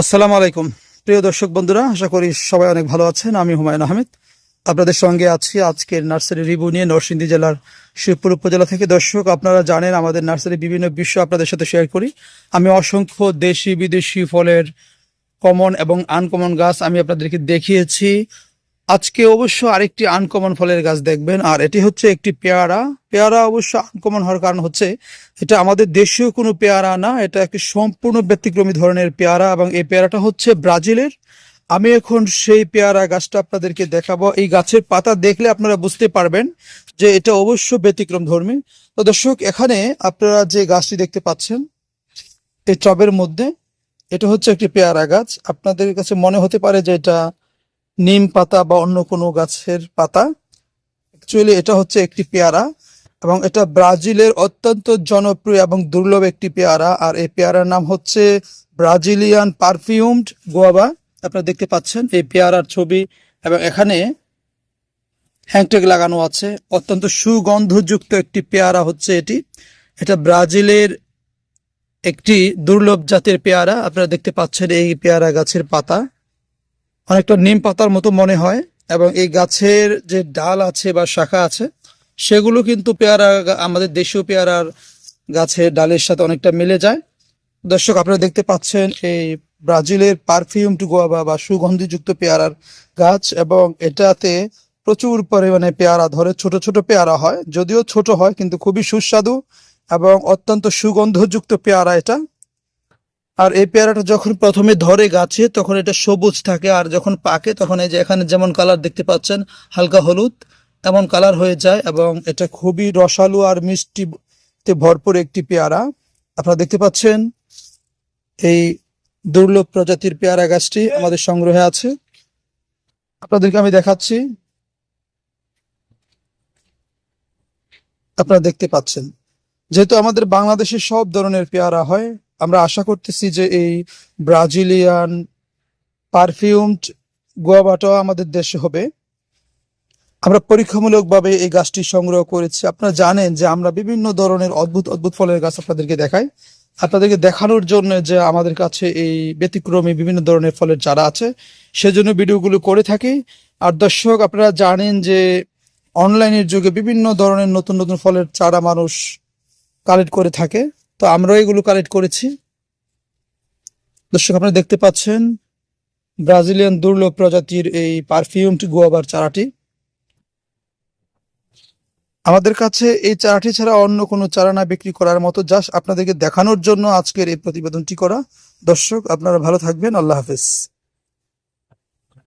আসসালামু আলাইকুম। প্রিয় দর্শক বন্ধুরা, আশা করি সবাই অনেক ভালো আছেন। আমি হুমায়ুন আহমেদ। আপনাদের সঙ্গে আছি আজকের নার্সারি রিভিউ নিয়ে নরসিংদী জেলার শিবপুর উপজেলা থেকে। দর্শক, আপনারা জানেন আমাদের নার্সারি বিভিন্ন বিষয় আপনাদের সাথে শেয়ার করি। আমি অসংখ্য দেশি বিদেশি ফলের কমন এবং আনকমন গাছ আমি আপনাদেরকে দেখিয়েছি। আজকে অবশ্য আরেকটি আনকমন ফলের গাছ দেখবেন, আর এটি হচ্ছে একটি পেয়ারা। পেয়ারা অবশ্য আনকমন হওয়ার কারণ হচ্ছে, এটা আমাদের দেশীয় কোনো পেয়ারা না, এটা একটি সম্পূর্ণ ব্যতিক্রমী ধরনের পেয়ারা, এবং এই পেয়ারাটা হচ্ছে ব্রাজিলের। আমি এখন সেই পেয়ারা গাছটা আপনাদেরকে দেখাবো। এই গাছের পাতা দেখলে আপনারা বুঝতে পারবেন যে এটা অবশ্য ব্যতিক্রম ধর্মী। তো দর্শক, এখানে আপনারা যে গাছটি দেখতে পাচ্ছেন, এই টবের মধ্যে, এটা হচ্ছে একটি পেয়ারা গাছ। আপনাদের কাছে মনে হতে পারে যে এটা নিম পাতা বা অন্য কোনো গাছের পাতা। অ্যাকচুয়ালি এটা হচ্ছে একটি পেয়ারা এবং এটা ব্রাজিলের অত্যন্ত জনপ্রিয় এবং দুর্লভ একটি পেয়ারা। আর এই পেয়ারার নাম হচ্ছে ব্রাজিলিয়ান পারফিউমড গোয়াবা আপনারা দেখতে পাচ্ছেন এই পেয়ারার ছবি এবং এখানে হ্যাংটেগ লাগানো আছে। অত্যন্ত সুগন্ধযুক্ত একটি পেয়ারা হচ্ছে এটি। এটা ব্রাজিলের একটি দুর্লভ জাতের পেয়ারা। আপনারা দেখতে পাচ্ছেন এই পেয়ারা গাছের পাতা। অনেকটা নিম পাতার মতো মনে হয়, এবং এই গাছের যে ডাল আছে বা শাখা আছে, সেগুলো কিন্তু পেয়ারা আমাদের দেশীয় পেয়ারার গাছের ডালের সাথে অনেকটা মিলে যায়। দর্শক, আপনারা দেখতে পাচ্ছেন এই ব্রাজিলের পারফিউম টু গোয়াবা বা সুগন্ধিযুক্ত পেয়ারার গাছ, এবং এটাতে প্রচুর পরিমাণে পেয়ারা ধরে, ছোট ছোট পেয়ারা হয়। যদিও ছোট হয়, কিন্তু খুবই সুস্বাদু এবং অত্যন্ত সুগন্ধযুক্ত পেয়ারা এটা। আর এই পেয়ারাটা যখন প্রথমে ধরে গাছে, তখন এটা সবুজ থাকে, আর যখন পাকে, তখন এই যে এখানে যেমন কালার দেখতে পাচ্ছেন, হালকা হলুদ, এমন কালার হয়ে যায় এবং এটা খুবই রসালো আর মিষ্টিতে ভরপুর একটি পেয়ারা। আপনারা দেখতে পাচ্ছেন এই দুর্লভ প্রজাতির পেয়ারা গাছটি আমাদের সংগ্রহে আছে। আপনাদেরকে আমি দেখাচ্ছি। আপনারা দেখতে পাচ্ছেন। যেহেতু আমাদের বাংলাদেশে সব ধরনের পেয়ারা হয় আমরা আশা করতেছি যে এই ব্রাজিলিয়ান পারফিউমড গোয়াবাটাও আমাদের দেশে হবে। আমরা পরীক্ষামূলকভাবে এই গাছটি সংগ্রহ করেছি। আপনারা জানেন যে আমরা বিভিন্ন ধরনের অদ্ভুত অদ্ভুত ফলের গাছ আপনাদেরকে দেখাই। আপনাদেরকে দেখানোর জন্য যে আমাদের কাছে এই ব্যতিক্রমী বিভিন্ন ধরনের ফলের চারা আছে, সেজন্য ভিডিওগুলো করে থাকি। আর দর্শক, আপনারা জানেন যে অনলাইনের যুগে বিভিন্ন ধরনের নতুন নতুন ফলের চারা মানুষ কালেক্ট করে থাকে। তো আমরাও এগুলো কালেক্ট করেছি। দর্শক, আপনারা দেখতে পাচ্ছেন ব্রাজিলিয়ান দুর্লভ প্রজাতির এই পারফিউমড গোয়াবার চারাটি। আমাদের কাছে এই চারাটি ছাড়া অন্য কোনো চারা না বিক্রি করার মতো জাস্ট আপনাদেরকে দেখানোর জন্য আজকের এই প্রতিবেদনটি করা। দর্শক, আপনারা ভালো থাকবেন। আল্লাহ হাফেজ।